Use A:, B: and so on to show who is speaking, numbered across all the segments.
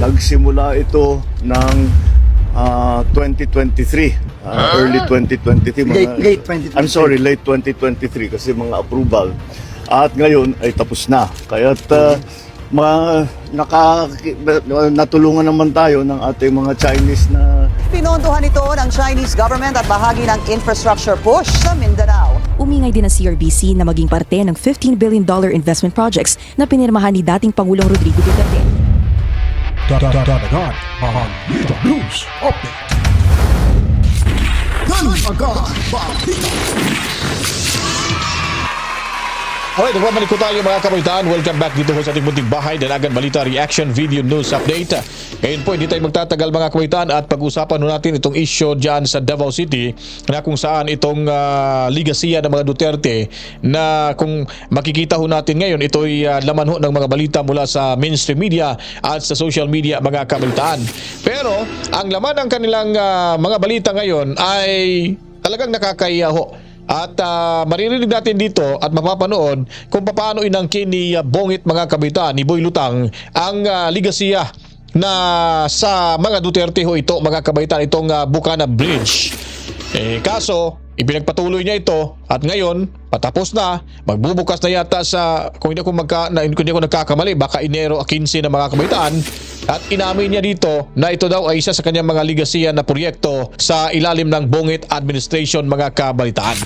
A: Nagsimula ito ng ah, 2023, ah, early 2023. mga-
B: Late- late 2023.
A: I'm sorry, late 2023 kasi mga approval. At ngayon ay tapos na. Kaya't uh, ma, naka, natulungan naman tayo ng ating mga Chinese na
C: Pinondohan ito ng Chinese government at bahagi ng infrastructure push sa Mindanao.
D: Umingay din ang CRBC na maging parte ng $15 billion investment projects na pinirmahan ni dating Pangulong Rodrigo Duterte.
E: Dadagan ang Balita News Update. Dadagan Balita.
F: Alright, nagbabalik ko tayo mga kabalitaan. Welcome back dito ho sa ating munting bahay. Dalagan Balita Reaction Video News Update. Ngayon po, hindi tayo magtatagal mga kabalitaan at pag-usapan natin itong issue dyan sa Davao City na kung saan itong uh, ligasiya ng mga Duterte na kung makikita ho natin ngayon, ito'y ah, laman ho ng mga balita mula sa mainstream media at sa social media mga kabalitaan. Pero, ang laman ng kanilang ah, mga balita ngayon ay talagang nakakaya ho. At ah, maririnig natin dito at mapapanood kung paano inangkin ni ah, Bongit mga kabitan ni Boy Lutang ang uh, ligasiya na sa mga Duterte ho ito mga kabaitan itong ah, Bukana Bridge. Eh, kaso ipinagpatuloy niya ito at ngayon patapos na magbubukas na yata sa kung hindi ako magka na, kung hindi ako nagkakamali baka Enero 15 na mga kabaitaan at inamin niya dito na ito daw ay isa sa kanyang mga ligasiya na proyekto sa ilalim ng Bongit Administration mga kabalitaan.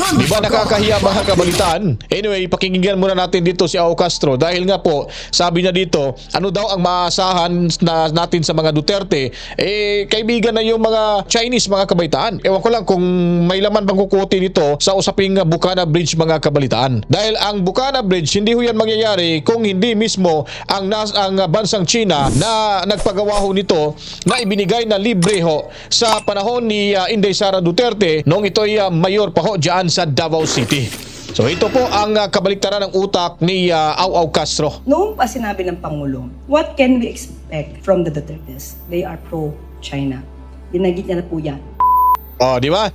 F: Di ba nakakahiya mga kabalitaan? Anyway, pakinggan muna natin dito si Ao Castro dahil nga po, sabi niya dito, ano daw ang maasahan na natin sa mga Duterte? Eh, kaibigan na yung mga Chinese mga kabalitaan. Ewan ko lang kung may laman bang kukuti nito sa usaping Bukana Bridge mga kabalitaan. Dahil ang Bukana Bridge, hindi ho yan mangyayari kung hindi mismo ang, nas, ang bansang China na nagpagawa ho nito na ibinigay na libre ho sa panahon ni uh, Inday Sara Duterte noong ito'y uh, mayor pa ho dyan sa Davao City. So ito po ang uh, kabaliktaran ng utak ni uh, Au Au Castro.
G: Noong pa sinabi ng Pangulo, what can we expect from the Dutertes? They are pro-China. Binagit niya na po yan.
F: Oh, di ba?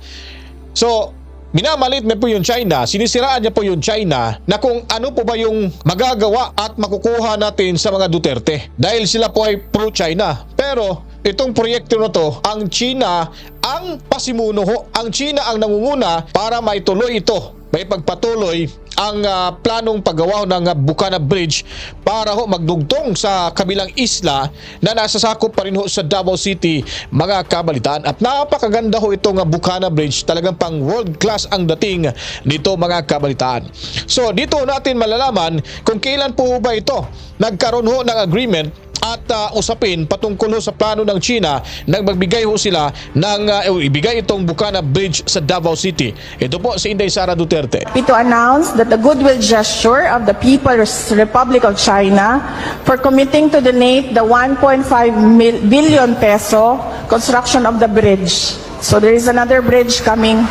F: So, minamalit niya po yung China, sinisiraan niya po yung China na kung ano po ba yung magagawa at makukuha natin sa mga Duterte. Dahil sila po ay pro-China. Pero, itong proyekto na to, ang China ang pasimuno ho. Ang China ang nangunguna para maituloy ito. May pagpatuloy ang ah, planong paggawa ng ah, Bukana Bridge para ho magdugtong sa kabilang isla na nasa sakop pa rin ho sa Davao City mga kabalitaan at napakaganda ho itong ah, Bukana Bridge talagang pang world class ang dating nito mga kabalitaan so dito natin malalaman kung kailan po ba ito nagkaroon ho ng agreement at ah, usapin patungkol ho sa plano ng China nang magbigay ho sila ng eh, ibigay itong Bukana Bridge sa Davao City ito po si Inday Sara Duterte
H: to announce that the goodwill gesture of the People's Republic of China for committing to donate the 1.5 mil- billion peso construction of the bridge. So there is another bridge coming.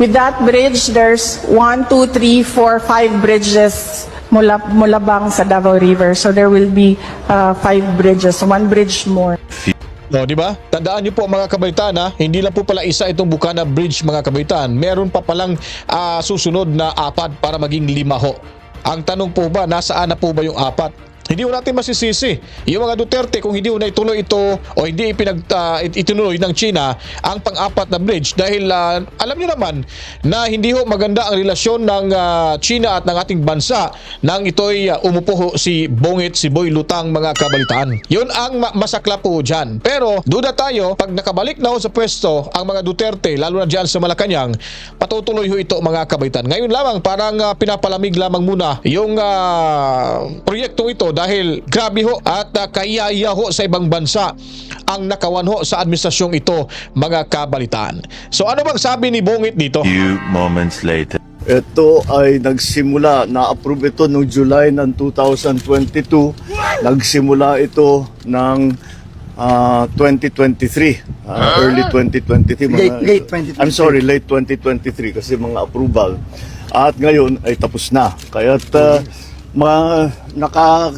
H: With that bridge, there's one, two, three, four, five bridges mula, mulabang sa Davao River. So there will be uh, five bridges, one bridge more.
F: No, di ba? Tandaan niyo po mga kabaitan ha, hindi lang po pala isa itong Bukana Bridge mga kabaitan. Meron pa palang ah, susunod na apat para maging lima ho. Ang tanong po ba, nasaan na po ba yung apat? Hindi ko natin masisisi. Yung mga Duterte, kung hindi ko na ituloy ito o hindi ipinag, it- itinuloy ng China ang pang-apat na bridge dahil ah, alam niyo naman na hindi ho maganda ang relasyon ng ah, China at ng ating bansa nang ito'y ah, umupo ho si Bongit, si Boy Lutang mga kabalitaan. Yun ang ma- masakla po dyan. Pero duda tayo, pag nakabalik na ho sa pwesto ang mga Duterte, lalo na dyan sa Malacanang, patutuloy ho ito mga kabalitaan. Ngayon lamang parang ah, pinapalamig lamang muna yung ah, proyektong ito dahil grabe ho at uh, kayaya ho sa ibang bansa ang nakawan ho sa administrasyong ito mga kabalitaan. So ano bang sabi ni Bongit dito?
I: few moments later.
A: ito ay nagsimula, na-approve ito noong July ng 2022. Nagsimula ito ng ah, 2023, ah, early 2023. mga-
B: Late- late 2023.
A: I'm sorry, late 2023 kasi mga approval. At ngayon ay tapos na. Kaya't ah, ma, naka,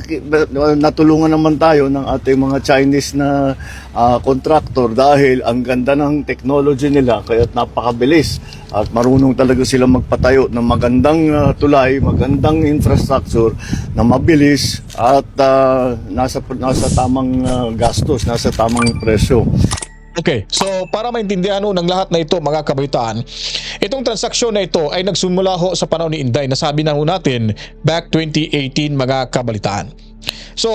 A: natulungan naman tayo ng ating mga Chinese na ah, contractor dahil ang ganda ng technology nila kaya napakabilis at marunong talaga sila magpatayo ng magandang ah, tulay, magandang infrastructure na mabilis at ah, nasa nasa tamang ah, gastos, nasa tamang presyo.
F: Okay, so para maintindihan ng lahat na ito mga kabaitaan, itong transaksyon na ito ay nagsimula ho sa panahon ni Inday. Nasabi na ho natin back 2018 mga kabalitaan. So,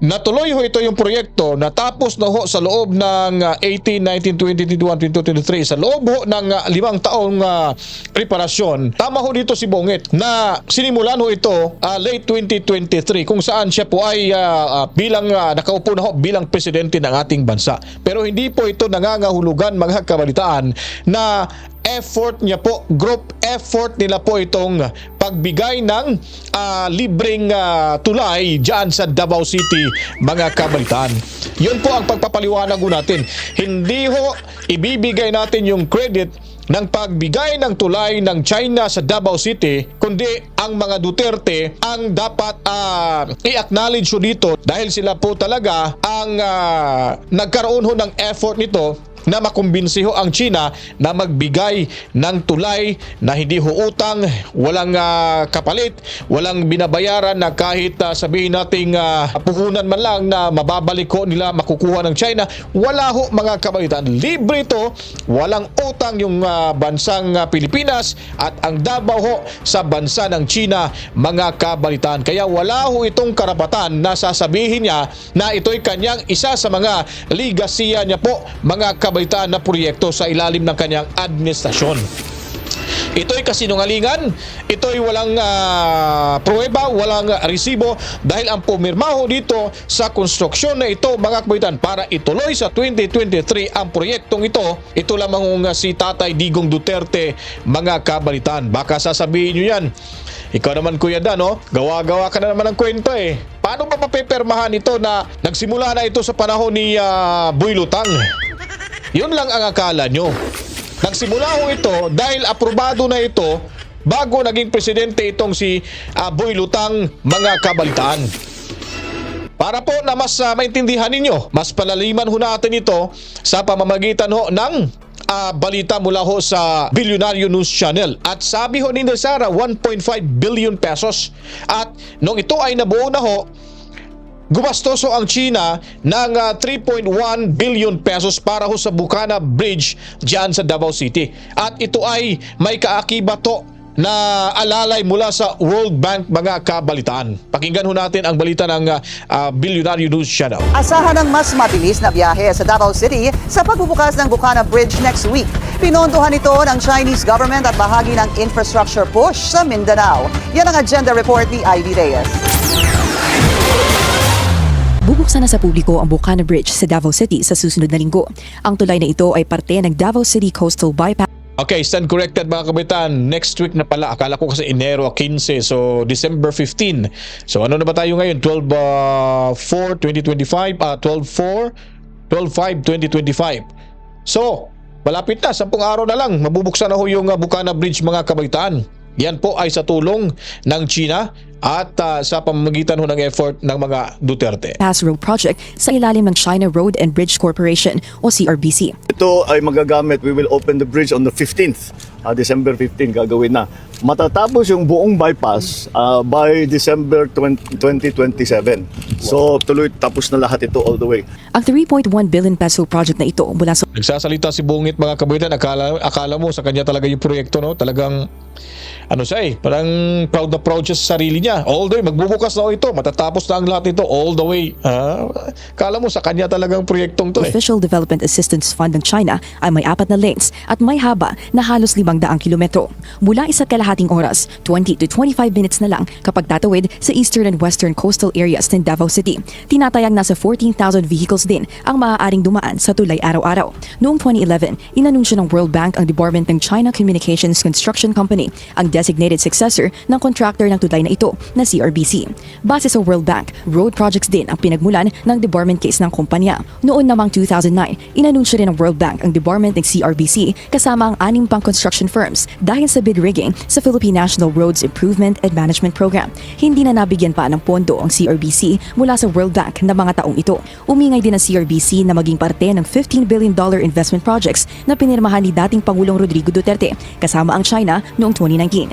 F: natuloy ho ito yung proyekto natapos na ho sa loob ng ah, 18, 19, 20, 21, 22, 23 sa loob ho ng ah, limang taong ah, preparasyon. Tama ho dito si Bongit na sinimulan ho ito ah, late 2023 kung saan siya po ay ah, ah, bilang ah, nakaupo na ho bilang presidente ng ating bansa. Pero hindi po ito nangangahulugan mga kabalitaan na effort niya po, group effort nila po itong pagbigay ng ah, libreng ah, tulay dyan sa Davao City, mga kabalitaan. Yun po ang pagpapaliwanag ko natin. Hindi ho ibibigay natin yung credit ng pagbigay ng tulay ng China sa Davao City, kundi ang mga Duterte ang dapat ah, i-acknowledge dito dahil sila po talaga ang ah, nagkaroon ho ng effort nito na makumbinsi ho ang China na magbigay ng tulay na hindi ho utang, walang ah, kapalit, walang binabayaran na kahit ah, sabihin nating ah, puhunan man lang na mababalik ho nila makukuha ng China. Wala ho mga kabalitan. Libre ito, walang utang yung ah, bansang ah, Pilipinas at ang Davao ho sa bansa ng China mga kabalitan. Kaya wala ho itong karapatan na sasabihin niya na ito'y kanyang isa sa mga ligasiya niya po mga kabalitan na proyekto sa ilalim ng kanyang administrasyon. Ito'y kasinungalingan, ito'y walang ah, pruweba, walang resibo dahil ang pumirma ho dito sa konstruksyon na ito mga kabayitan para ituloy sa 2023 ang proyektong ito, ito lamang ang, ah, si Tatay Digong Duterte mga kabalitan. Baka sasabihin nyo yan, ikaw naman Kuya Dan, no? gawa-gawa ka na naman ng kwento eh. Paano ba mapepermahan ito na nagsimula na ito sa panahon ni ah, Boy Lutang? Yun lang ang akala nyo. Nagsimula ho ito dahil aprobado na ito bago naging presidente itong si Boy Lutang mga kabalitaan. Para po na mas ah, maintindihan ninyo, mas palaliman ho natin ito sa pamamagitan ho ng ah, balita mula ho sa Billionaire News Channel. At sabi ho ni Sara, 1.5 billion pesos. At nung ito ay nabuo na ho, Gumastoso ang China ng ah, 3.1 billion pesos para ho sa Bukana Bridge diyan sa Davao City. At ito ay may kaakibat to na alalay mula sa World Bank mga kabalitaan. Pakinggan ho natin ang balita ng ah, ah, Billionaire News Channel.
C: Asahan ng mas mabilis na biyahe sa Davao City sa pagbubukas ng Bukana Bridge next week. Pinondohan ito ng Chinese government at bahagi ng infrastructure push sa Mindanao. Yan ang agenda report ni Ivy Reyes.
D: Bubuksan na sa publiko ang Bukana Bridge sa Davao City sa susunod na linggo. Ang tulay na ito ay parte ng Davao City Coastal Bypass
F: Okay, stand corrected mga kabitan. Next week na pala. Akala ko kasi Enero 15. So, December 15. So, ano na ba tayo ngayon? 12 uh, 4, 2025. Ah, 12 4, 12 5, 2025. So, malapit na. Sampung araw na lang. Mabubuksan na ho yung uh, Bukana Bridge mga kabitan. Yan po ay sa tulong ng China at ah, sa pamamagitan ho ng effort ng mga Duterte.
D: Road Project sa ilalim ng China Road and Bridge Corporation o CRBC.
A: Ito ay magagamit. We will open the bridge on the 15th. ah, December 15 gagawin na. Matatapos yung buong bypass ah, by December 20, 2027. So tuloy tapos na lahat ito all the way.
D: Ang 3.1 billion peso project na ito mula sa
F: Nagsasalita si Bungit mga kabayan, akala, akala mo sa kanya talaga yung proyekto, no? Talagang, ano siya eh, parang proud na proud siya sa sarili niya. All the way, magbubukas na ho ito, matatapos na ang lahat nito, all the way. Ha? Akala mo sa kanya talagang proyektong to eh.
D: Official Development Assistance Fund ng China ay may apat na lanes at may haba na halos 500 kilometro. Mula isa't kalahating oras, 20 to 25 minutes na lang kapag tatawid sa eastern and western coastal areas ng Davao City. Tinatayang nasa 14,000 vehicles din ang maaaring dumaan sa tulay araw-araw. Noong 2011, inanunsyo ng World Bank ang debarment ng China Communications Construction Company, ang designated successor ng contractor ng tulay na ito na CRBC. Base sa World Bank, road projects din ang pinagmulan ng debarment case ng kumpanya. Noon namang 2009, inanunsyo rin ng World Bank ang debarment ng CRBC kasama ang anim pang construction firms dahil sa bid rigging sa Philippine National Roads Improvement and Management Program. Hindi na nabigyan pa ng pondo ang CRBC mula sa World Bank na mga taong ito. Umingay din ang CRBC na maging parte ng $15 billion investment projects na pinirmahan ni dating Pangulong Rodrigo Duterte kasama ang China noong 2019.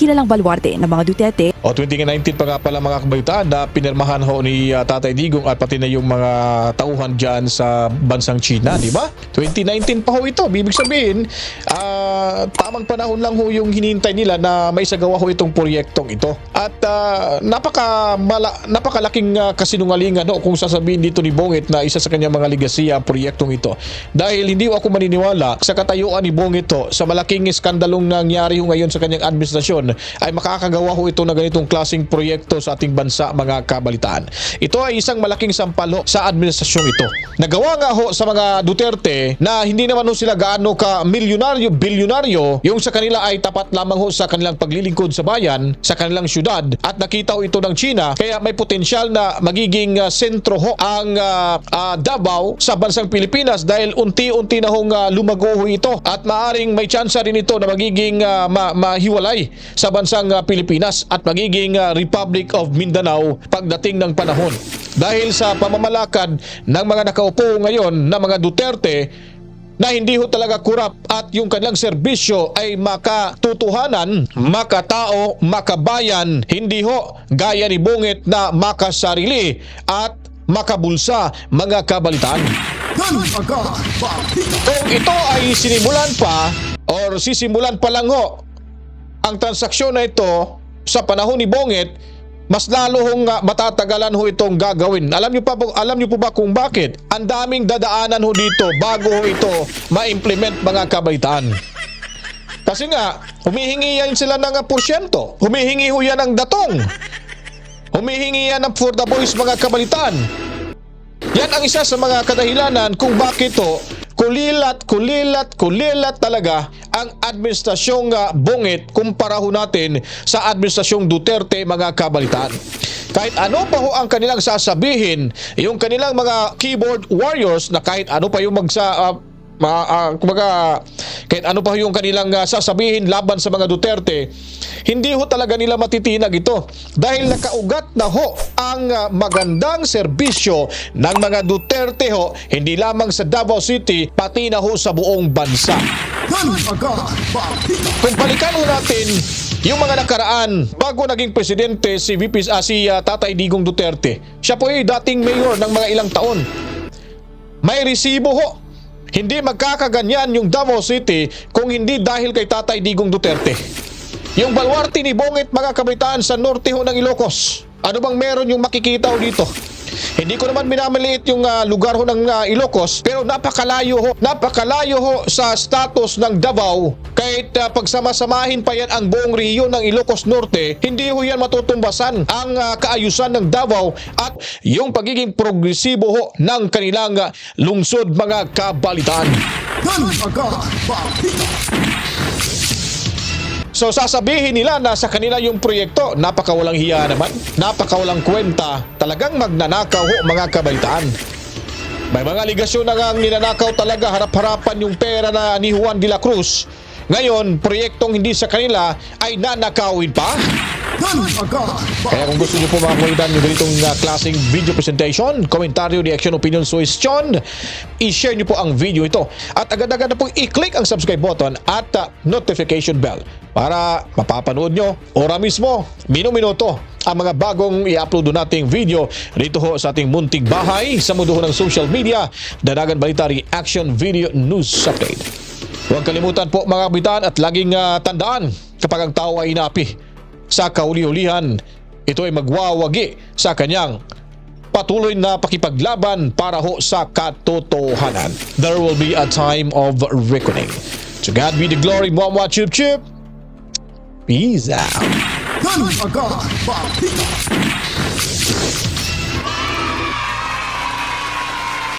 D: Kilalang baluarte ng mga Duterte
F: O 2019 pa nga pala mga kabaitaan na pinirmahan ho ni uh, Tatay Digong at pati na yung mga tauhan dyan sa bansang China, di ba? 2019 pa ho ito. Bibig sabihin, ah, tamang panahon lang ho yung hinintay nila na may sagawa ho itong proyektong ito. At ah, napaka mala, napakalaking ah, kasinungalingan ho kung sasabihin dito ni Bongit na isa sa kanyang mga ligasiya ang proyektong ito. Dahil hindi ako maniniwala sa katayuan ni Bongit ho sa malaking skandalong nangyari ho ngayon sa kanyang administrasyon ay makakagawa ho ito na ganitong klasing proyekto sa ating bansa mga kabalitaan. Ito ay isang malaking sampal ho sa administrasyong ito. Nagawa nga ho sa mga Duterte na hindi naman ho sila gaano ka milyonaryo, bilyonaryo, yung sa kanila ay tapat lamang ho sa kanilang paglilingkod sa bayan, sa kanilang syudad at nakita ho ito ng China kaya may potensyal na magiging ah, sentro ho ang ah, ah, Davao sa bansang Pilipinas dahil unti-unti na hong ah, lumago ho ito at maaring may tsansa rin ito na magiging ah, ma- mahiwalay sa bansang ah, Pilipinas at magiging ah, Republic of Mindanao pagdating ng panahon. Dahil sa pamamalakad ng mga nakaupo ngayon na mga Duterte na hindi ho talaga kurap at yung kanilang serbisyo ay makatutuhanan, makatao, makabayan, hindi ho gaya ni Bungit na makasarili at makabulsa mga kabalitaan. Kung ito ay sinimulan pa or sisimulan pa lang ho ang transaksyon na ito sa panahon ni Bongit, mas lalo hong ah, matatagalan ho itong gagawin. Alam niyo pa po- alam niyo po ba kung bakit? Ang daming dadaanan ho dito bago ho ito ma-implement mga kabaitaan. Kasi nga, humihingi yan sila ng ah, porsyento. Humihingi ho yan ng datong. Humihingi yan ng for the boys mga kabalitaan. Yan ang isa sa mga kadahilanan kung bakit to kulilat, kulilat, kulilat talaga ang administrasyong uh, bungit kumpara ho natin sa administrasyong Duterte mga kabalitaan. Kahit ano pa ho ang kanilang sasabihin, yung kanilang mga keyboard warriors na kahit ano pa yung magsa uh, ma, ah, kumbaga, kahit ano pa yung kanilang ah, sasabihin laban sa mga Duterte, hindi ho talaga nila matitinag ito dahil nakaugat na ho ang ah, magandang serbisyo ng mga Duterte ho, hindi lamang sa Davao City, pati na ho sa buong bansa. Kung balikan ho natin yung mga nakaraan bago naging presidente si VP ah, si ah, Tatay Digong Duterte. Siya po ay dating mayor ng mga ilang taon. May resibo ho. Hindi magkakaganyan yung Davao City kung hindi dahil kay Tatay Digong Duterte. Yung balwarte ni Bongit mga kabitaan sa norte ho ng Ilocos. Ano bang meron yung makikita dito? Hindi ko naman minamaliit yung ah, lugar ho ng ah, Ilocos pero napakalayo ho, napakalayo ho sa status ng Davao kahit ah, pagsama-samahin pa yan ang buong rehiyon ng Ilocos Norte, hindi ho yan matutumbasan ang ah, kaayusan ng Davao at yung pagiging progresibo ho ng kanilang ah, lungsod mga
E: agad balita.
F: So sasabihin nila na sa kanila yung proyekto, napakawalang hiya naman, napakawalang kwenta, talagang magnanakaw ho mga kabalitaan. May mga ligasyon na ang ninanakaw talaga harap-harapan yung pera na ni Juan de la Cruz. Ngayon, proyektong hindi sa kanila ay nanakawin pa. Kaya kung gusto niyo po mga kulitan yung ganitong uh, klaseng video presentation, komentaryo, reaction, opinion, suggestion, i-share niyo po ang video ito. At agad-agad na po i-click ang subscribe button at uh, notification bell para mapapanood nyo ora mismo, minu-minuto ang mga bagong i-upload nating video dito ho sa ating munting bahay sa mundo ng social media, Danagan Balita Reaction Video News Update. Huwag kalimutan po mga kabitan at laging ah, tandaan kapag ang tao ay inapi sa kauli-ulihan, ito ay magwawagi sa kanyang patuloy na pakipaglaban para ho sa katotohanan. There will be a time of reckoning. To God be the glory, Mwa Chup Chup. Peace out.